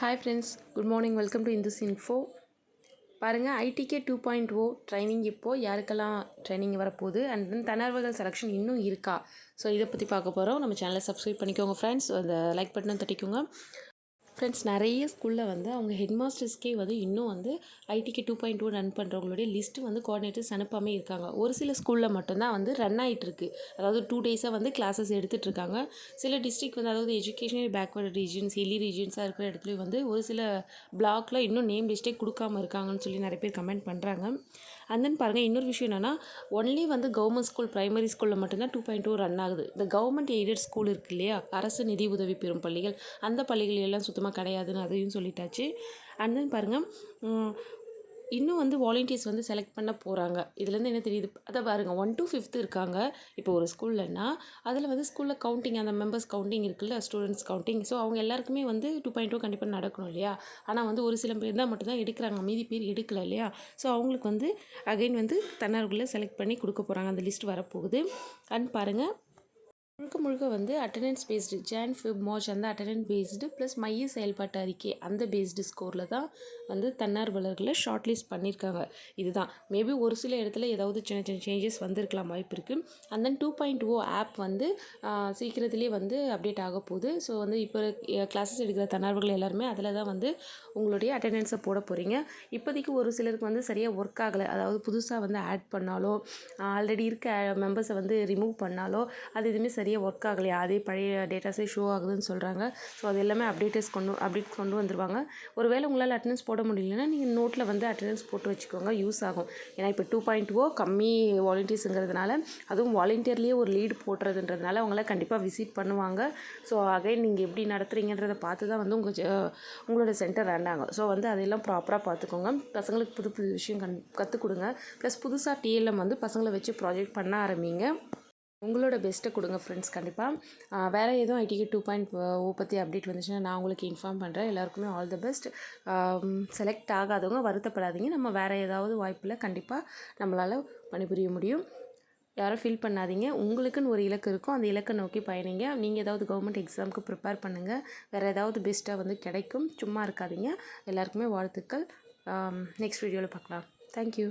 Hi friends good morning welcome to Indus info பாருங்கள் ITK two point O training இப்போது யாருக்கெல்லாம் training வரப்போகுது? And then தன்னார்வர்கள் selection இன்னும் இருக்கா? ஸோ இதை பற்றி பார்க்க போகிறோம் நம்ம சேனலை சப்ஸ்கிரைப் பண்ணிக்கோங்க ஃப்ரெண்ட்ஸ் அந்த லைக் பட்டனும் தட்டிக்கோங்க. ஃப்ரெண்ட்ஸ் நிறைய ஸ்கூலில் வந்து அவங்க ஹெட் மாஸ்டர்ஸ்க்கே வந்து இன்னும் வந்து ஐடிக்கு டூ பாயிண்ட் டூ ரன் பண்ணுறவங்களுடைய லிஸ்ட்டு வந்து கோஆர்டினேட்டர்ஸ் அனுப்பாமல் இருக்காங்க. ஒரு சில ஸ்கூலில் மட்டும்தான் வந்து ரன் ஆகிட்டுருக்கு அதாவது டூ டேஸாக வந்து கிளாஸஸ் எடுத்துகிட்டு இருக்காங்க. சில டிஸ்ட்ரிக் வந்து அதாவது எஜுகேஷனல் பேக்வர்டு ரீஜன்ஸ் ஹில்லி ரீஜன்ஸாக இருக்கிற இடத்துலையும் வந்து ஒரு சில பிளாக்ல இன்னும் நேம் லிஸ்ட்டே கொடுக்காம இருக்காங்கன்னு சொல்லி நிறைய பேர் கமெண்ட் பண்ணுறாங்க அண்ட் தென் பாருங்கள் இன்னொரு விஷயம் என்னென்னா ஒன்லி வந்து கவர்மெண்ட் ஸ்கூல் ப்ரைமரி ஸ்கூலில் மட்டும்தான் டூ பாயிண்ட் டூ ரன் ஆகுது. இந்த கவர்மெண்ட் எய்டட் ஸ்கூல் இருக்கு இல்லையா? அரசு நிதி உதவி பெறும் பள்ளிகள். அந்த பள்ளிகள் எல்லாம் சுத்தமாக கிடையாதுன்னு அதையும் சொல்லிட்டாச்சு. அண்ட் தென் பாருங்கள் இன்னும் வந்து வாலண்டியர்ஸ் வந்து செலக்ட் பண்ண போகிறாங்க இதுலேருந்து என்ன தெரியுது? அதை பாருங்கள் ஒன் டு ஃபிஃப்த்து இருக்காங்க. இப்போ ஒரு ஸ்கூல்லன்னா அதில் வந்து ஸ்கூலில் கவுண்டிங் அந்த மெம்பர்ஸ் கவுண்டிங் இருக்குல்ல ஸ்டூடெண்ட்ஸ் கவுண்டிங் ஸோ அவங்க எல்லாருக்குமே வந்து டூ பாயிண்ட் டூ oh கண்டிப்பாக நடக்கணும் இல்லையா? ஆனால் வந்து ஒரு சில பேர் தான் மட்டும்தான் எடுக்கிறாங்க. மீதி பேர் எடுக்கல இல்லையா? ஸோ அவங்களுக்கு வந்து அகைன் வந்து தன்னார்களை செலக்ட் பண்ணி கொடுக்க போகிறாங்க அந்த லிஸ்ட் வரப்போகுது. அண்ட் பாருங்கள் முழுக்க முழுக்க வந்து attendance based Jan Feb March அந்த அட்டண்டன்ஸ் பேஸ்டு ப்ளஸ் மைய செயல்பாட்டு அறிக்கை அந்த பேஸ்டு ஸ்கோரில் தான் வந்து தன்னார்வலர்களை ஷார்ட் லிஸ்ட் பண்ணியிருக்காங்க இதுதான் மேபி ஒரு சில இடத்துல ஏதாவது சின்ன சின்ன சேஞ்சஸ் வந்திருக்கலாம் வாய்ப்பு இருக்குது and then two point O app வந்து சீக்கிரத்துலேயே வந்து அப்டேட் ஆக போகுது. ஸோ வந்து இப்போ கிளாஸஸ் எடுக்கிற தன்னார்வர்கள் எல்லாருமே அதில் தான் வந்து உங்களுடைய அட்டண்டன்ஸை போட போகிறீங்க இப்போதைக்கு ஒரு சிலருக்கு வந்து சரியாக ஒர்க் ஆகலை. அதாவது புதுசாக வந்து ஆட் பண்ணாலோ ஆல்ரெடி இருக்க மெம்பர்ஸை வந்து ரிமூவ் பண்ணாலோ அது எதுவுமே சரி சரியாக ஒர்க் ஆகலையா அதே பழைய டேட்டாஸே ஷோ ஆகுதுன்னு சொல்கிறாங்க ஸோ அது எல்லாமே அப்டேட்டஸ் கொண்டு அப்டேட் கொண்டு வந்துருவாங்க. ஒருவேளை உங்களால் அட்டண்டன்ஸ் போட முடியலன்னா நீங்கள் நோட்டில் வந்து அட்டண்டன்ஸ் போட்டு வச்சுக்கோங்க யூஸ் ஆகும். ஏன்னா இப்போ டூ பாயிண்ட் ஓ கம்மி வாலண்டியர்ஸுங்கிறதுனால அதுவும் வாலண்டியர்லேயே ஒரு லீடு போடுறதுன்றதுனால அவங்கள கண்டிப்பாக விசிட் பண்ணுவாங்க. ஸோ அகைன் நீங்கள் எப்படி நடத்துகிறீங்கன்றதை பார்த்து தான் வந்து உங்கள் உங்களோட சென்டர் ரன் ஆகும். ஸோ வந்து அதெல்லாம் ப்ராப்பராக பார்த்துக்கோங்க. பசங்களுக்கு புது புது விஷயம் கண் கற்றுக் கொடுங்க. ப்ளஸ் புதுசாக டிஎல்எம் வந்து பசங்களை வச்சு ப்ராஜெக்ட் பண்ண ஆரம்பிங்க. உங்களோட பெஸ்ட்டை கொடுங்க ஃப்ரெண்ட்ஸ் கண்டிப்பாக வேறு எதுவும் ஐடிக்கு டூ பாயிண்ட் ஓ பற்றி அப்டேட் வந்துச்சுன்னா நான் உங்களுக்கு இன்ஃபார்ம் பண்ணுறேன் எல்லாருக்குமே ஆல் த பெஸ்ட் செலக்ட் ஆகாதவங்க வருத்தப்படாதீங்க. நம்ம வேறு ஏதாவது வாய்ப்பில் கண்டிப்பாக நம்மளால் பணிபுரிய முடியும். யாரும் ஃபீல் பண்ணாதீங்க. உங்களுக்குன்னு ஒரு இலக்கு இருக்கும். அந்த இலக்கை நோக்கி பயணிங்க. நீங்கள் ஏதாவது கவர்மெண்ட் எக்ஸாமுக்கு ப்ரிப்பேர் பண்ணுங்கள் வேறு ஏதாவது பெஸ்ட்டாக வந்து கிடைக்கும். சும்மா இருக்காதீங்க. எல்லாருக்குமே வாழ்த்துக்கள். நெக்ஸ்ட் வீடியோவில் பார்க்கலாம். தேங்க்யூ